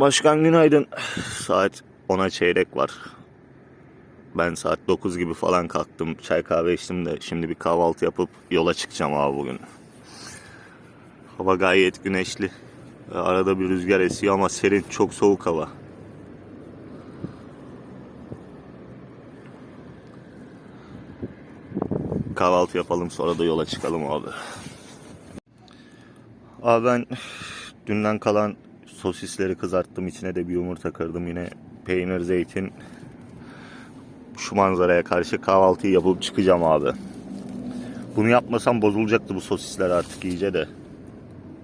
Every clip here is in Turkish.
Başkan günaydın. Saat 10'a çeyrek var. Ben saat 9 gibi falan kalktım. Çay kahve içtim de şimdi bir kahvaltı yapıp yola çıkacağım abi bugün. Hava gayet güneşli. Arada bir rüzgar esiyor ama serin, çok soğuk hava. Kahvaltı yapalım sonra da yola çıkalım abi. Abi ben dünden kalan sosisleri kızarttım. içine de bir yumurta kırdım. Yine peynir, zeytin. Şu manzaraya karşı kahvaltıyı yapıp çıkacağım abi. Bunu yapmasam bozulacaktı bu sosisler artık iyice de.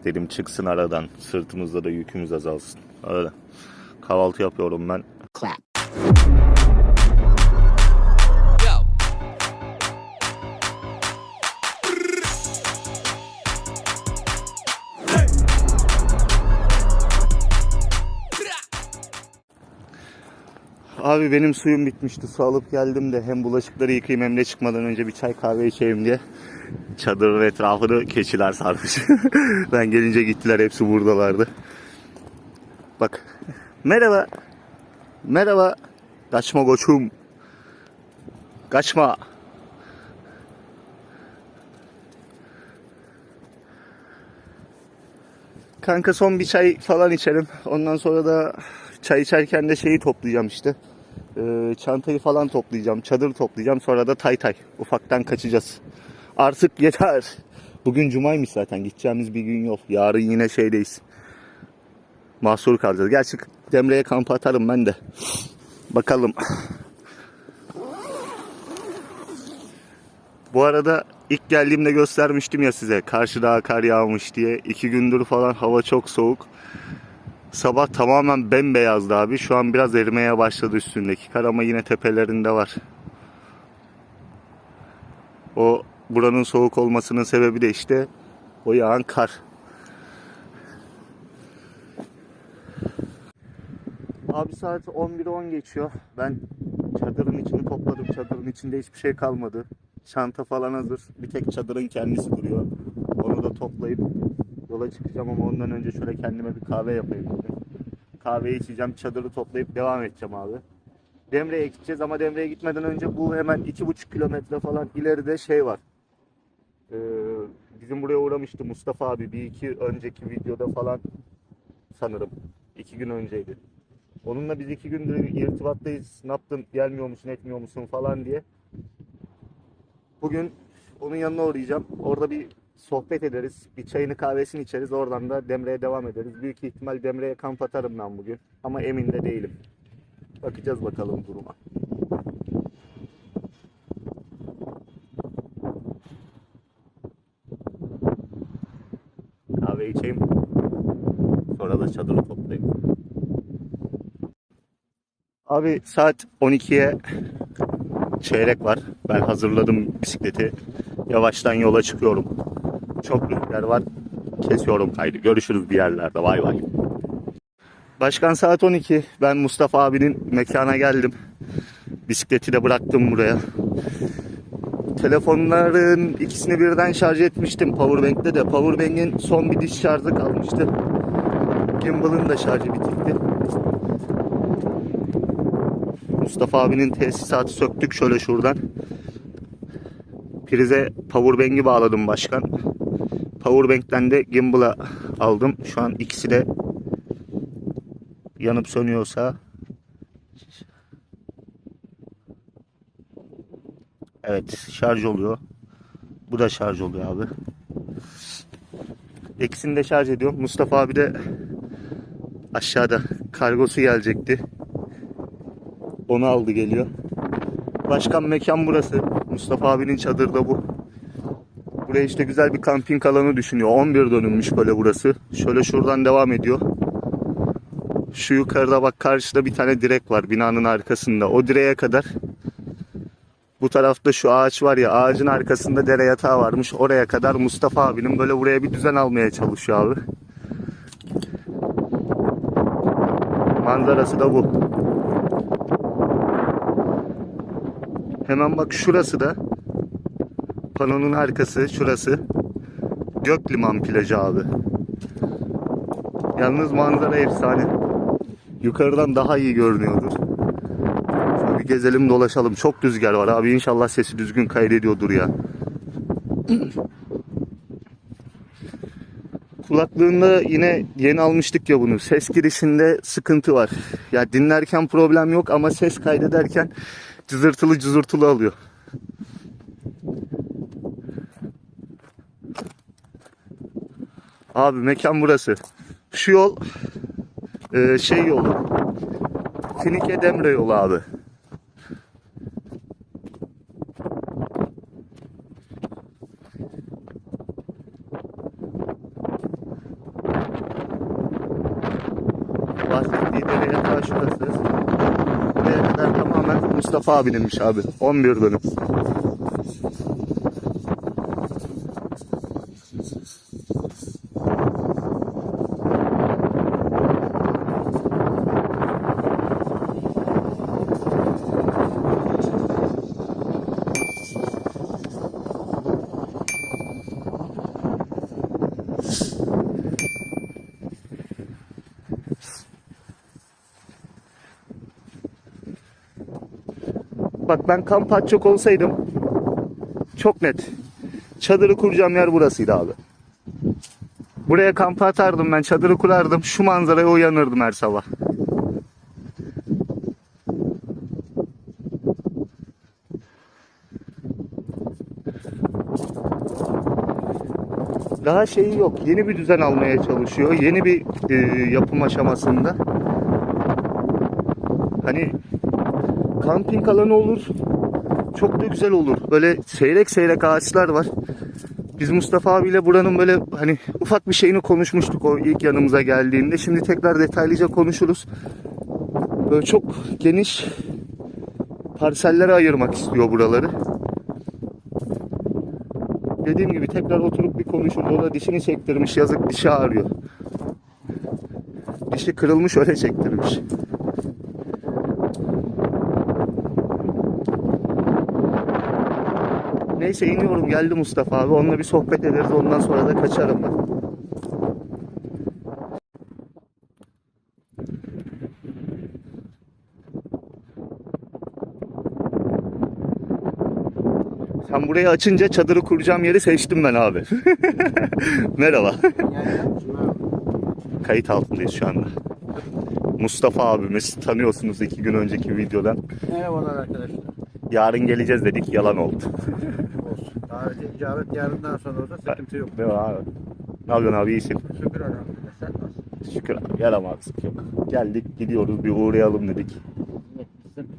Dedim çıksın aradan. Sırtımızda da yükümüz azalsın. Öyle. Kahvaltı yapıyorum ben. clap. Abi benim suyum bitmişti. Su alıp geldim de hem bulaşıkları yıkayayım hem de çıkmadan önce bir çay kahve içeyim diye. Çadırın etrafını keçiler sarmış. ben gelince gittiler hepsi buradalardı. Bak. Merhaba. Merhaba. Kaçma koçum. Kaçma. Kanka son bir çay falan içerim. Ondan sonra da çay içerken de şeyi toplayacağım işte. Ee, çantayı falan toplayacağım. Çadır toplayacağım. Sonra da tay tay. Ufaktan kaçacağız. Artık yeter. Bugün cumaymış zaten. Gideceğimiz bir gün yol. Yarın yine şeydeyiz. Mahsur kalacağız. Gerçi Demre'ye kamp atarım ben de. Bakalım. Bu arada ilk geldiğimde göstermiştim ya size karşıda kar yağmış diye. iki gündür falan hava çok soğuk. Sabah tamamen bembeyazdı abi. Şu an biraz erimeye başladı üstündeki kar ama yine tepelerinde var. O buranın soğuk olmasının sebebi de işte o yağan kar. Abi saat 11.10 geçiyor. Ben çadırın içini topladım. Çadırın içinde hiçbir şey kalmadı. Çanta falan hazır. Bir tek çadırın kendisi duruyor. Onu da toplayıp yola çıkacağım ama ondan önce şöyle kendime bir kahve yapayım dedim. Kahveyi içeceğim, çadırı toplayıp devam edeceğim abi. Demre'ye gideceğiz ama Demre'ye gitmeden önce bu hemen iki buçuk kilometre falan ileride şey var. Ee, bizim buraya uğramıştı Mustafa abi bir iki önceki videoda falan sanırım. iki gün önceydi. Onunla biz iki gündür irtibattayız. Ne yaptın, gelmiyor musun, etmiyor musun falan diye. Bugün onun yanına uğrayacağım. Orada bir sohbet ederiz. Bir çayını kahvesini içeriz. Oradan da Demre'ye devam ederiz. Büyük ihtimal Demre'ye kamp atarım ben bugün. Ama emin de değilim. Bakacağız bakalım duruma. Kahve içeyim. Sonra da çadırı toplayayım. Abi saat 12'ye çeyrek var. Ben hazırladım bisikleti. Yavaştan yola çıkıyorum. Çok rüzgar var. Kesiyorum kaydı. Görüşürüz bir yerlerde. Vay vay. Başkan saat 12. Ben Mustafa abinin mekana geldim. Bisikleti de bıraktım buraya. Telefonların ikisini birden şarj etmiştim Powerbank'te de. Powerbank'in son bir diş şarjı kalmıştı. Gimbal'ın da şarjı bitikti. Mustafa abinin tesisatı söktük şöyle şuradan. Prize powerbank'i bağladım başkan. Powerbank'ten de gimbal'a aldım. Şu an ikisi de yanıp sönüyorsa Evet şarj oluyor. Bu da şarj oluyor abi. İkisini de şarj ediyorum. Mustafa abi de aşağıda kargosu gelecekti. Onu aldı geliyor. Başkan mekan burası. Mustafa abinin çadırı da bu. Buraya işte güzel bir kamping alanı düşünüyor. 11 dönümmüş böyle burası. Şöyle şuradan devam ediyor. Şu yukarıda bak karşıda bir tane direk var binanın arkasında. O direğe kadar. Bu tarafta şu ağaç var ya ağacın arkasında dere yatağı varmış. Oraya kadar Mustafa abinin böyle buraya bir düzen almaya çalışıyor abi. Manzarası da bu. Hemen bak şurası da panonun arkası şurası Gökliman plajı abi. Yalnız manzara efsane. yukarıdan daha iyi görünüyordur. Şöyle bir gezelim dolaşalım. Çok rüzgar var abi. İnşallah sesi düzgün kaydediyordur ya. Kulaklığında yine yeni almıştık ya bunu. Ses girişinde sıkıntı var. Ya dinlerken problem yok ama ses kaydederken cızırtılı cızırtılı alıyor. Abi mekan burası. Şu yol e, şey yolu. Finike Demre yolu abi. Bahsettiği dere yatağı kadar tamamen Mustafa abininmiş abi. 11 dönüm. Bak ben kamp atacak olsaydım çok net. Çadırı kuracağım yer burasıydı abi. Buraya kamp atardım ben çadırı kurardım. Şu manzaraya uyanırdım her sabah. Daha şeyi yok. Yeni bir düzen almaya çalışıyor. Yeni bir e, yapım aşamasında. Hani kamping alanı olur. Çok da güzel olur. Böyle seyrek seyrek ağaçlar var. Biz Mustafa abiyle buranın böyle hani ufak bir şeyini konuşmuştuk o ilk yanımıza geldiğinde. Şimdi tekrar detaylıca konuşuruz. Böyle çok geniş parsellere ayırmak istiyor buraları. Dediğim gibi tekrar oturup bir konuşuruz. O da dişini çektirmiş. Yazık dişi ağrıyor. Dişi kırılmış öyle çektirmiş. Neyse iniyorum geldi Mustafa abi. Onunla bir sohbet ederiz. Ondan sonra da kaçarım ben. Sen burayı açınca çadırı kuracağım yeri seçtim ben abi. Merhaba. Kayıt altındayız şu anda. Mustafa abimiz tanıyorsunuz iki gün önceki videodan. Merhabalar arkadaşlar. Yarın geleceğiz dedik yalan oldu. Olsun. Davete icabet yarından sonra olsa sıkıntı yok. Ne var abi? Ne yapıyorsun abi iyisin? Şükür elhamdülillah. Sen nasılsın? Şükür abi yaramazlık yok. Geldik gidiyoruz bir uğrayalım dedik.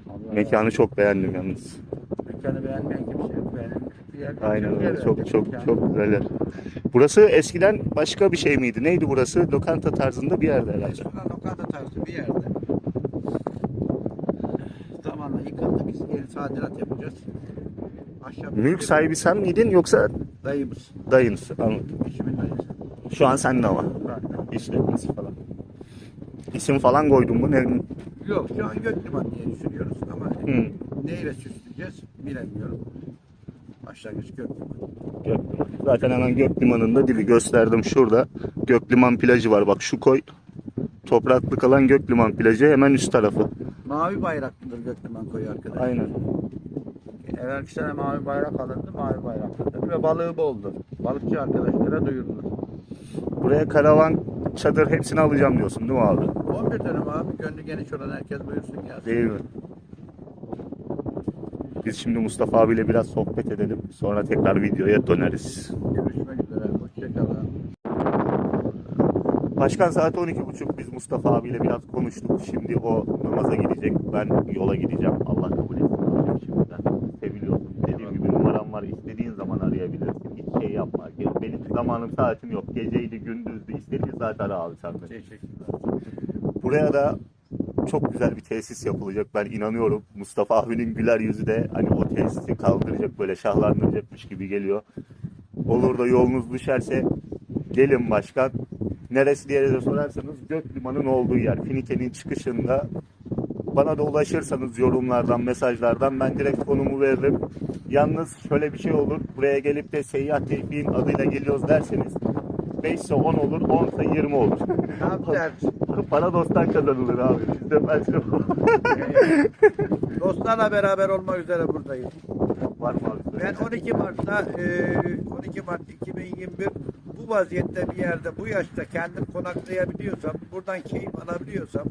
Allah Mekanı çok beğendim yalnız. Mekanı beğenmeyen kimse yok. Beğenen bir yer. Aynen Çok öyle. Çok çok çok güzel yer. Burası eskiden başka bir şey miydi? Neydi burası? Lokanta tarzında bir yerde herhalde. Eskiden lokanta tarzı bir yerde. Zamanla yıkıldı. Biz yeni tadilat yapacağız. Aşağı Mülk sahibi sen miydin yoksa Dayımız. dayınız? Anladım. Eşimin dayısı. Şu an sende ama. İşletmesi falan. İsim falan koydun mu? Ne? Yok şu an Gökliman diye düşünüyoruz ama Hı. neyle süsleyeceğiz bilemiyorum. Başlangıç Gökliman. Gökliman. Zaten hemen Gökliman'ın dibi gösterdim şurada. Gökliman plajı var. Bak şu koy. Topraklı kalan Gökliman plajı hemen üst tarafı. Mavi bayraklıdır Gökliman koyu arkadaşlar. Aynen. Evvelki sene mavi bayrak alındı, mavi bayraklıdır ve balığı boldur. Balıkçı arkadaşlara duyurulur. Buraya karavan, çadır hepsini alacağım diyorsun değil mi abi? 11 dönüm abi, gönlü geniş olan herkes buyursun ya. Değil mi? Biz şimdi Mustafa abiyle biraz sohbet edelim. Sonra tekrar videoya döneriz. Görüşmek üzere, hoşçakalın. Başkan saat 12.30 biz Mustafa abiyle biraz konuştuk. Şimdi o namaza gidecek. Ben yola gideceğim. Allah kabul etsin. abim Şimdiden seviliyorsun. Dediğim gibi numaram var. İstediğin zaman arayabilirsin. Hiç şey yapma. Benim saatim yok. Geceydi gündüzdü. İstediğin saat ara abi sen beni. Teşekkürler. Buraya da çok güzel bir tesis yapılacak. Ben inanıyorum. Mustafa abinin güler yüzü de hani o tesisi kaldıracak böyle şahlandıracakmış gibi geliyor. Olur da yolunuz düşerse gelin başkan. Neresi diye de sorarsanız Gökliman'ın olduğu yer. Finike'nin çıkışında bana da ulaşırsanız yorumlardan, mesajlardan ben direkt konumu veririm. Yalnız şöyle bir şey olur. Buraya gelip de seyyah tevfiğin adıyla geliyoruz derseniz 5 ise 10 olur, 10 ise 20 olur. Tam tersi. Para dosttan kazanılır abi. Bizde felsefe Dostlarla beraber olmak üzere buradayız. var mı abi? Ben 12 Mart'ta e, 12 Mart 2021 bu vaziyette bir yerde bu yaşta kendim konaklayabiliyorsam, buradan keyif alabiliyorsam,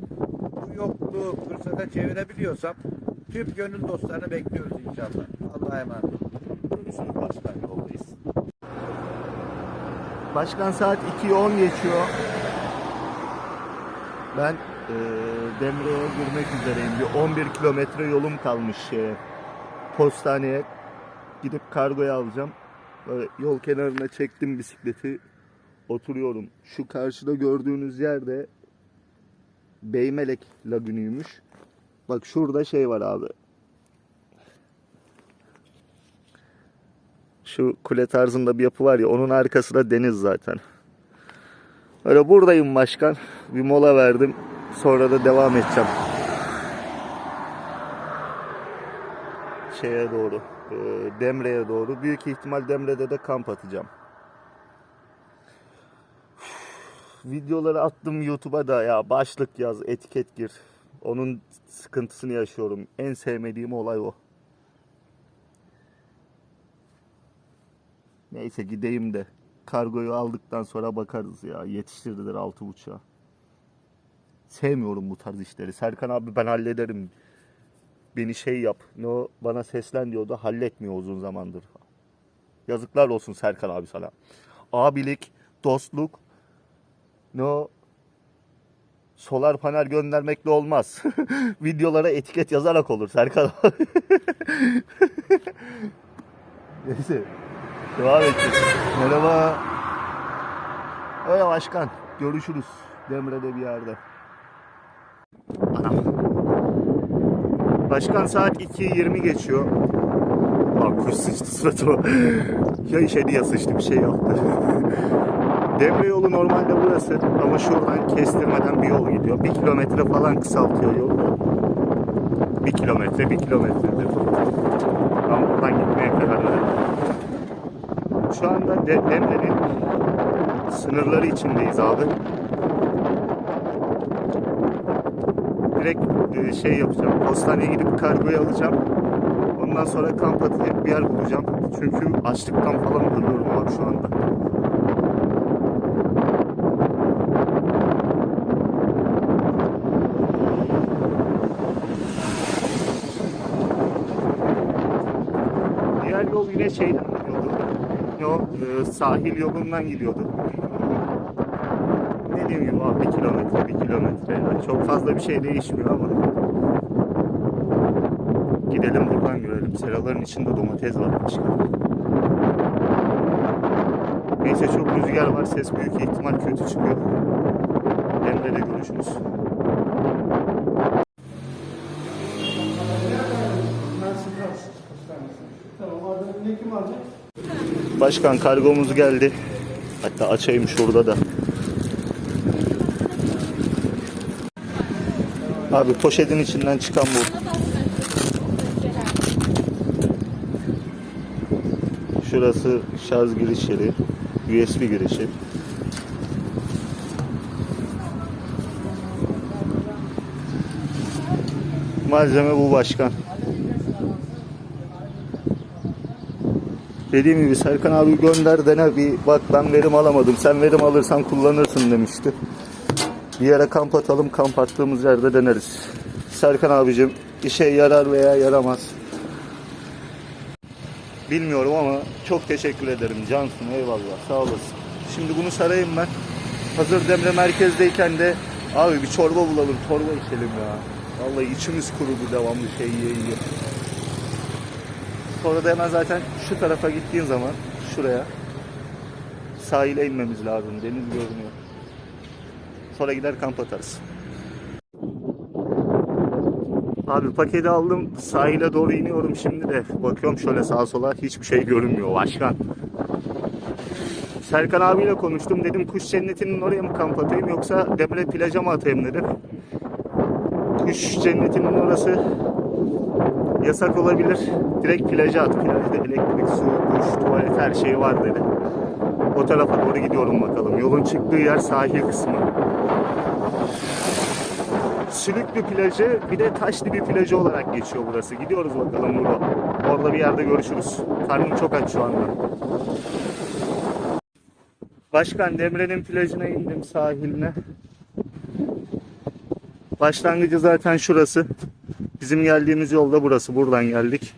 yokluğu fırsata çevirebiliyorsam tüm gönül dostlarını bekliyoruz inşallah. Allah'a emanet. Görüşürüz başkan yoldayız. Başkan saat 2'yi 10 geçiyor. Ben eee Demre'ye girmek üzereyim. Bir 11 kilometre yolum kalmış şeye, postaneye. Gidip kargoyu alacağım. Böyle yol kenarına çektim bisikleti. Oturuyorum. Şu karşıda gördüğünüz yerde Beymelek lagünüymüş. Bak şurada şey var abi. Şu kule tarzında bir yapı var ya onun arkasında deniz zaten. Öyle buradayım başkan. Bir mola verdim. Sonra da devam edeceğim. Şeye doğru. e, Demre'ye doğru. Büyük ihtimal Demre'de de kamp atacağım. Videoları attım YouTube'a da ya başlık yaz, etiket gir. Onun sıkıntısını yaşıyorum. En sevmediğim olay o. Neyse gideyim de kargoyu aldıktan sonra bakarız ya. Yetiştirdiler altı buçuğa. Sevmiyorum bu tarz işleri. Serkan abi ben hallederim. Beni şey yap. Ne o bana seslen diyordu. Halletmiyor uzun zamandır. Yazıklar olsun Serkan abi sana. Abilik, dostluk, ne o solar panel göndermekle olmaz. Videolara etiket yazarak olur Serkan. Neyse. Devam edeceğiz. Merhaba. Öyle başkan. Görüşürüz. Demre'de bir yerde. Anam. Başkan saat 2.20 geçiyor. Bak kuş sıçtı suratıma. ya işedi ya sıçtı bir şey yaptı. Demre yolu normalde burası ama şuradan kestirmeden bir yol gidiyor. Bir kilometre falan kısaltıyor yolu. Bir kilometre, bir kilometredir. Ama buradan gitmeye verdim. Şu anda De- Demre'nin sınırları içindeyiz abi. Direkt e, şey yapacağım. Postaneye gidip kargoyu alacağım. Ondan sonra kamp atacak bir yer bulacağım. Çünkü açlıktan falan ölüyorum abi şu anda. Diğer yol yine şeyden gidiyordu. O e, sahil yolundan gidiyordu. Dediğim gibi abi bir kilometre, bir kilometre. Yani çok fazla bir şey değişmiyor ama. Gidelim buradan görelim. Seraların içinde domates var başka. Neyse çok rüzgar var. Ses büyük ihtimal kötü çıkıyor. Emre'de görüşürüz. Ardından kim alacak? Başkan kargomuz geldi. Hatta açayım şurada da. Abi poşetin içinden çıkan bu. Şurası şarj giriş yeri. USB girişi. Malzeme bu başkan. Dediğim gibi Serkan abi gönder dene bir bak ben verim alamadım. Sen verim alırsan kullanırsın demişti. Bir yere kamp atalım. Kamp attığımız yerde deneriz. Serkan abicim işe yarar veya yaramaz. Bilmiyorum ama çok teşekkür ederim. Cansın eyvallah sağ olasın. Şimdi bunu sarayım ben. Hazır Demre merkezdeyken de abi bir çorba bulalım. Çorba içelim ya. Vallahi içimiz kurudu devamlı şey yiye yiye. Sonra da hemen zaten şu tarafa gittiğin zaman şuraya sahile inmemiz lazım. Deniz görünüyor. Sonra gider kamp atarız. Abi paketi aldım. Sahile doğru iniyorum şimdi de. Bakıyorum şöyle sağa sola hiçbir şey görünmüyor başkan. Serkan abiyle konuştum. Dedim kuş cennetinin oraya mı kamp atayım yoksa Demre plaja mı atayım dedim. Kuş cennetinin orası yasak olabilir. Direkt plaja at. Plajda elektrik, su, duş, tuvalet her şey var dedi. O tarafa doğru gidiyorum bakalım. Yolun çıktığı yer sahil kısmı. Sülüklü plajı bir de Taşdibi plajı olarak geçiyor burası. Gidiyoruz bakalım burada. Orada bir yerde görüşürüz. Karnım çok aç şu anda. Başkan Demre'nin plajına indim sahiline. Başlangıcı zaten şurası. Bizim geldiğimiz yolda burası. Buradan geldik.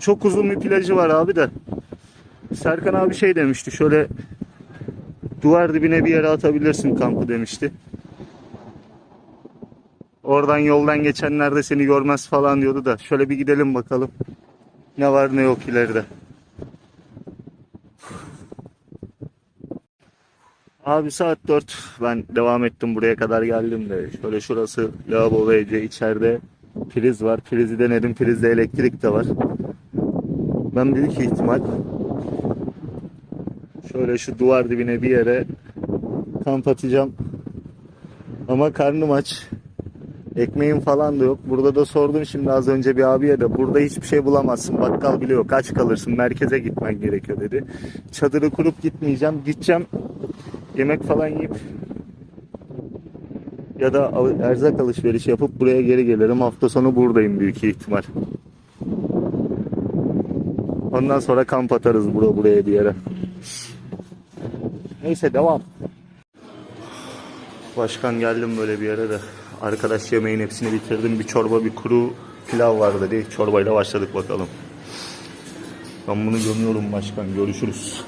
Çok uzun bir plajı var abi de. Serkan abi şey demişti. Şöyle duvar dibine bir yere atabilirsin kampı demişti. Oradan yoldan geçenler de seni görmez falan diyordu da. Şöyle bir gidelim bakalım. Ne var ne yok ileride. Abi saat 4. Ben devam ettim buraya kadar geldim de. Şöyle şurası lavabo ve içeride priz var. Prizi denedim. Prizde elektrik de var. Ben büyük ihtimal şöyle şu duvar dibine bir yere kamp atacağım. Ama karnım aç. Ekmeğim falan da yok. Burada da sordum şimdi az önce bir abiye de burada hiçbir şey bulamazsın. Bakkal bile yok. Aç kalırsın. Merkeze gitmen gerekiyor dedi. Çadırı kurup gitmeyeceğim. Gideceğim. Yemek falan yiyip ya da erzak alışveriş yapıp buraya geri gelirim. Hafta sonu buradayım büyük ihtimal. Ondan sonra kamp atarız bura buraya bir yere. Neyse devam. Başkan geldim böyle bir yere de. Arkadaş yemeğin hepsini bitirdim. Bir çorba bir kuru pilav var dedi. Çorbayla başladık bakalım. Ben bunu gömüyorum başkan. Görüşürüz.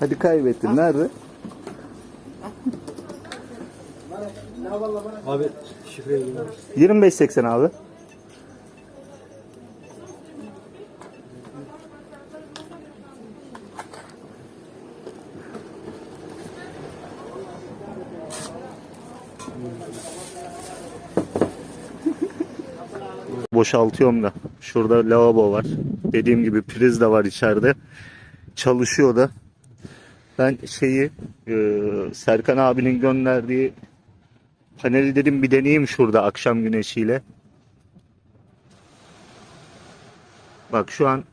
Hadi kaybettin. Nerede? Abi şifreyi bilmiyorum. 25.80 abi. Boşaltıyorum da. Şurada lavabo var. Dediğim gibi priz de var içeride. Çalışıyor da. Ben şeyi e, Serkan abinin gönderdiği Paneli dedim bir deneyeyim şurada akşam güneşiyle. Bak şu an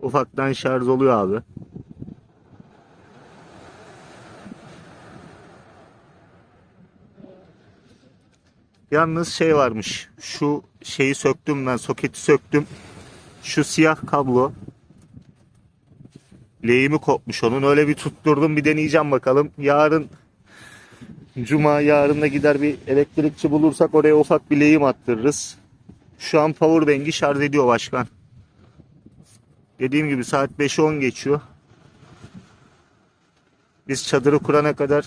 ufaktan şarj oluyor abi. Yalnız şey varmış. Şu şeyi söktüm ben soketi söktüm. Şu siyah kablo lehimi kopmuş onun. Öyle bir tutturdum bir deneyeceğim bakalım. Yarın Cuma yarın da gider bir elektrikçi bulursak oraya ufak bir lehim attırırız. Şu an powerbank'i şarj ediyor başkan. Dediğim gibi saat 5'e 10 geçiyor. Biz çadırı kurana kadar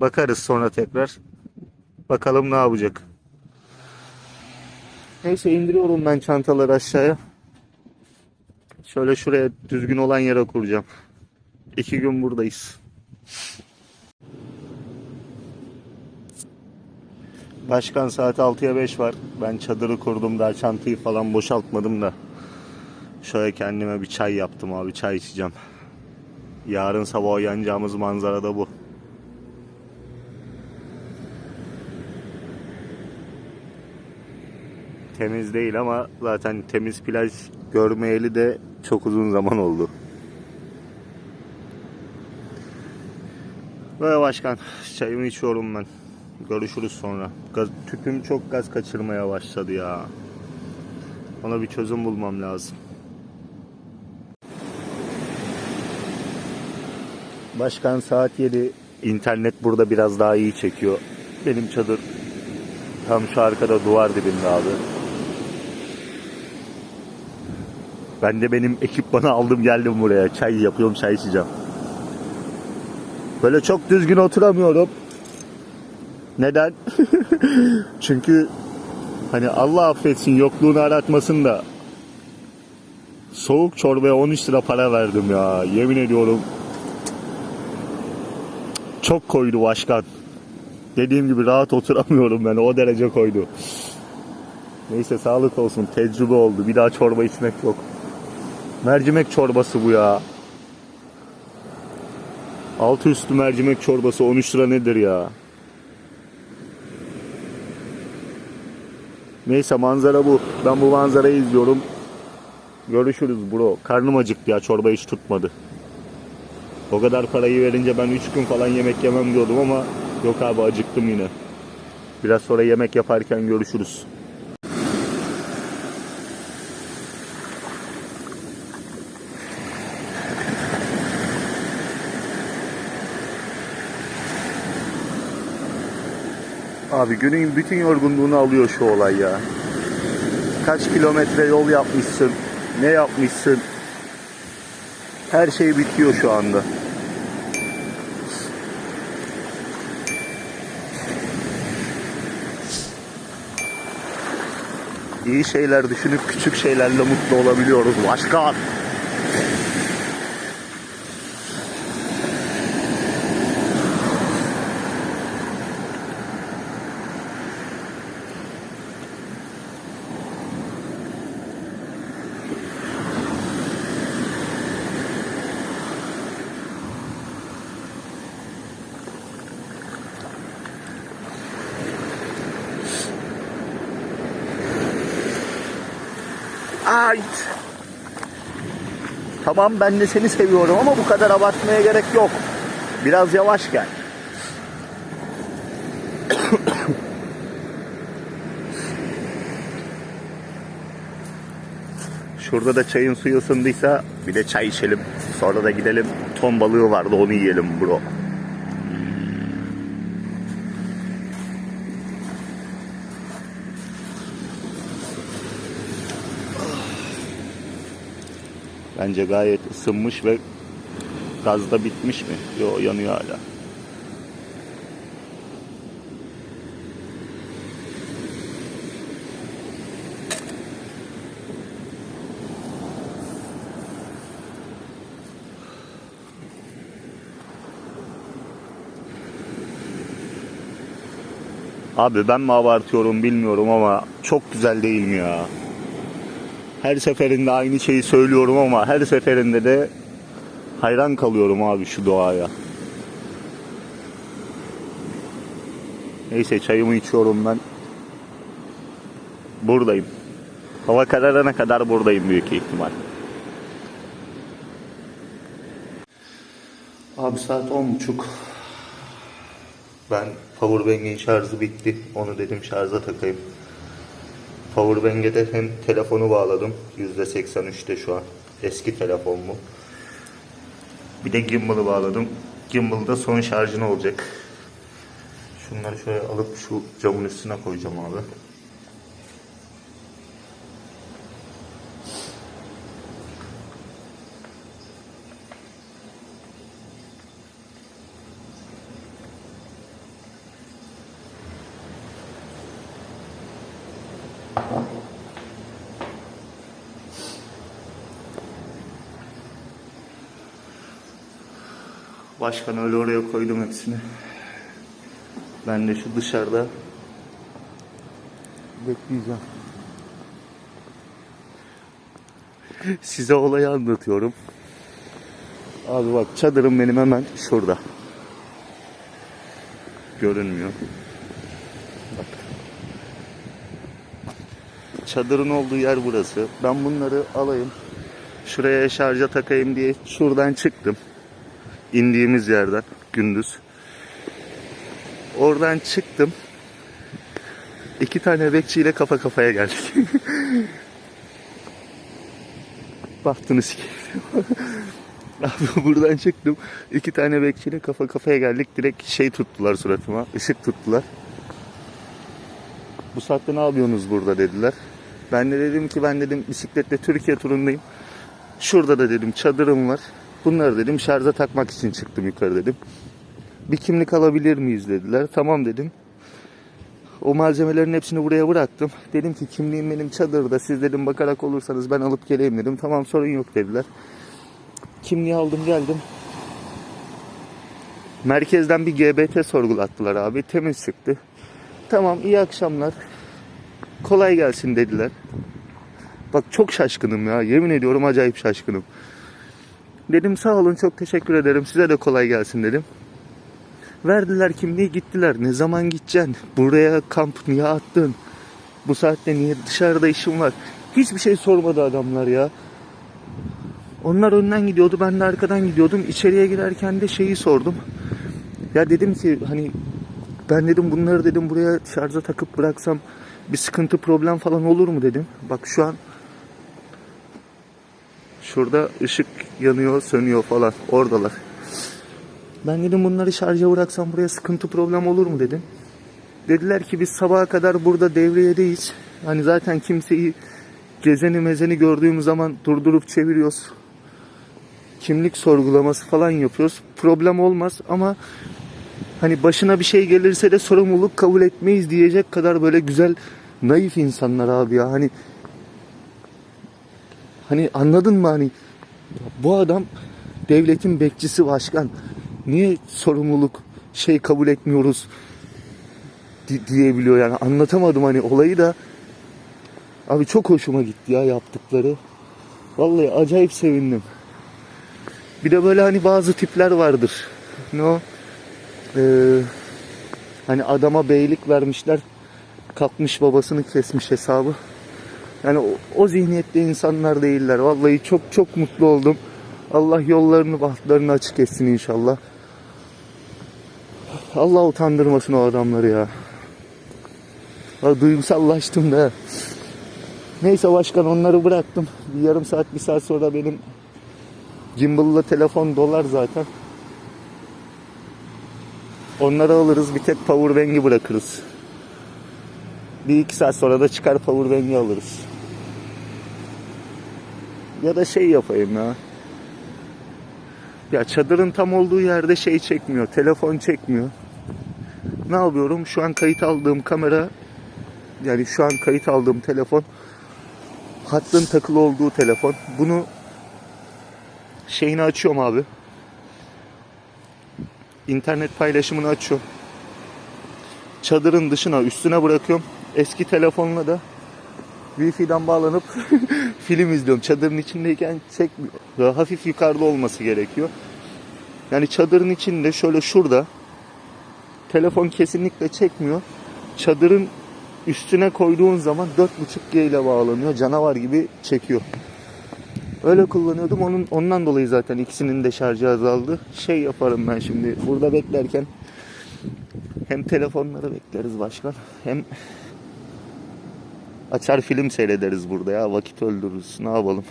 bakarız sonra tekrar. Bakalım ne yapacak. Neyse indiriyorum ben çantaları aşağıya. Şöyle şuraya düzgün olan yere kuracağım. İki gün buradayız. Başkan saat 6'ya 5 var. Ben çadırı kurdum daha çantayı falan boşaltmadım da. Şöyle kendime bir çay yaptım abi çay içeceğim. Yarın sabah uyanacağımız manzara da bu. Temiz değil ama zaten temiz plaj görmeyeli de çok uzun zaman oldu. Böyle başkan çayımı içiyorum ben. Görüşürüz sonra. Gaz, tüpüm çok gaz kaçırmaya başladı ya. Ona bir çözüm bulmam lazım. Başkan saat 7. İnternet burada biraz daha iyi çekiyor. Benim çadır tam şu arkada duvar dibinde abi. Ben de benim ekipmanı aldım geldim buraya. Çay yapıyorum çay içeceğim. Böyle çok düzgün oturamıyorum. Neden? Çünkü hani Allah affetsin yokluğunu aratmasın da soğuk çorbaya 13 lira para verdim ya. Yemin ediyorum. Çok koydu başkan. Dediğim gibi rahat oturamıyorum ben. O derece koydu. Neyse sağlık olsun. Tecrübe oldu. Bir daha çorba içmek yok. Mercimek çorbası bu ya. Altı üstü mercimek çorbası 13 lira nedir ya? Neyse manzara bu. Ben bu manzarayı izliyorum. Görüşürüz bro. Karnım acıktı ya çorba hiç tutmadı. O kadar parayı verince ben 3 gün falan yemek yemem diyordum ama yok abi acıktım yine. Biraz sonra yemek yaparken görüşürüz. Abi günün bütün yorgunluğunu alıyor şu olay ya. Kaç kilometre yol yapmışsın, ne yapmışsın. Her şey bitiyor şu anda. İyi şeyler düşünüp küçük şeylerle mutlu olabiliyoruz başkan. Ait. Tamam ben de seni seviyorum ama bu kadar abartmaya gerek yok. Biraz yavaş gel. Şurada da çayın suyu ısındıysa bir de çay içelim. Sonra da gidelim. Ton balığı vardı onu yiyelim bro. Bence gayet ısınmış ve gazda bitmiş mi? Yo yanıyor hala. Abi ben mi abartıyorum bilmiyorum ama çok güzel değil mi ya? Her seferinde aynı şeyi söylüyorum ama her seferinde de hayran kalıyorum abi şu doğaya. Neyse çayımı içiyorum ben. Buradayım. Hava kararana kadar buradayım büyük ihtimal. Abi saat on buçuk. Ben powerbank'in şarjı bitti. Onu dedim şarja takayım. Powerbank'e de hem telefonu bağladım. %83'te şu an. Eski telefon bu. Bir de gimbal'ı bağladım. Gimbal'da son şarjın olacak. Şunları şöyle alıp şu camın üstüne koyacağım abi. Başkan öyle oraya koydum hepsini. Ben de şu dışarıda bekleyeceğim. Size olayı anlatıyorum. Abi bak çadırım benim hemen şurada. Görünmüyor. Bak. Çadırın olduğu yer burası. Ben bunları alayım. Şuraya şarja takayım diye şuradan çıktım indiğimiz yerden gündüz. Oradan çıktım. İki tane bekçiyle kafa kafaya geldik. Baktınız ki. Abi buradan çıktım. İki tane bekçiyle kafa kafaya geldik. Direkt şey tuttular suratıma. ışık tuttular. Bu saatte ne yapıyorsunuz burada dediler. Ben de dedim ki ben dedim bisikletle Türkiye turundayım. Şurada da dedim çadırım var. Bunları dedim şarja takmak için çıktım yukarı dedim. Bir kimlik alabilir miyiz dediler. Tamam dedim. O malzemelerin hepsini buraya bıraktım. Dedim ki kimliğim benim çadırda. Siz dedim bakarak olursanız ben alıp geleyim dedim. Tamam sorun yok dediler. Kimliği aldım geldim. Merkezden bir GBT sorgulattılar abi. Temiz çıktı. Tamam iyi akşamlar. kolay gelsin dediler. Bak çok şaşkınım ya. Yemin ediyorum acayip şaşkınım. Dedim sağ olun çok teşekkür ederim. Size de kolay gelsin dedim. Verdiler kimliği gittiler. Ne zaman gideceksin? Buraya kamp niye attın? Bu saatte niye dışarıda işim var? Hiçbir şey sormadı adamlar ya. Onlar önden gidiyordu ben de arkadan gidiyordum. İçeriye girerken de şeyi sordum. Ya dedim ki hani ben dedim bunları dedim buraya şarja takıp bıraksam bir sıkıntı problem falan olur mu dedim. Bak şu an şurada ışık yanıyor sönüyor falan oradalar. Ben dedim bunları şarja bıraksam buraya sıkıntı problem olur mu dedim. Dediler ki biz sabaha kadar burada devriyedeyiz. Hani zaten kimseyi gezeni mezeni gördüğümüz zaman durdurup çeviriyoruz. Kimlik sorgulaması falan yapıyoruz. Problem olmaz ama hani başına bir şey gelirse de sorumluluk kabul etmeyiz diyecek kadar böyle güzel naif insanlar abi ya. Hani hani anladın mı hani bu adam devletin bekçisi başkan. Niye sorumluluk şey kabul etmiyoruz di- diyebiliyor yani anlatamadım hani olayı da abi çok hoşuma gitti ya yaptıkları. Vallahi acayip sevindim. Bir de böyle hani bazı tipler vardır. Ne o? Ee, hani adama beylik vermişler. Kapmış babasını kesmiş hesabı. Yani o, o zihniyette insanlar değiller. Vallahi çok çok mutlu oldum. Allah yollarını bahtlarını açık etsin inşallah. Allah utandırmasın o adamları ya. ya duygusallaştım da. Neyse başkan onları bıraktım. Bir yarım saat bir saat sonra benim Gimbal'la telefon dolar zaten. Onları alırız bir tek powerbank'i bırakırız. Bir iki saat sonra da çıkar powerbank'i alırız. Ya da şey yapayım ya. Ya çadırın tam olduğu yerde şey çekmiyor. Telefon çekmiyor. Ne yapıyorum? Şu an kayıt aldığım kamera yani şu an kayıt aldığım telefon hattın takılı olduğu telefon. Bunu şeyini açıyorum abi. İnternet paylaşımını açıyorum. Çadırın dışına üstüne bırakıyorum. Eski telefonla da Wi-Fi'den bağlanıp film izliyorum. Çadırın içindeyken çekmiyor. Hafif yukarıda olması gerekiyor. Yani çadırın içinde şöyle şurada telefon kesinlikle çekmiyor. Çadırın üstüne koyduğun zaman 4.5G ile bağlanıyor. Canavar gibi çekiyor. Öyle kullanıyordum. Onun ondan dolayı zaten ikisinin de şarjı azaldı. Şey yaparım ben şimdi burada beklerken hem telefonları bekleriz başkan hem açar film seyrederiz burada ya vakit öldürürüz. Ne yapalım?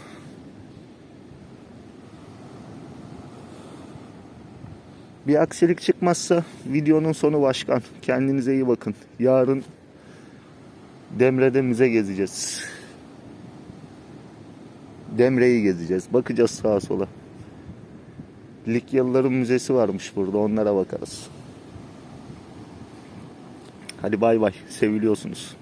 Bir aksilik çıkmazsa videonun sonu başkan. Kendinize iyi bakın. Yarın Demre'de müze gezeceğiz. Demre'yi gezeceğiz. Bakacağız sağa sola. Likyalıların müzesi varmış burada. Onlara bakarız. Hadi bay bay. Seviliyorsunuz.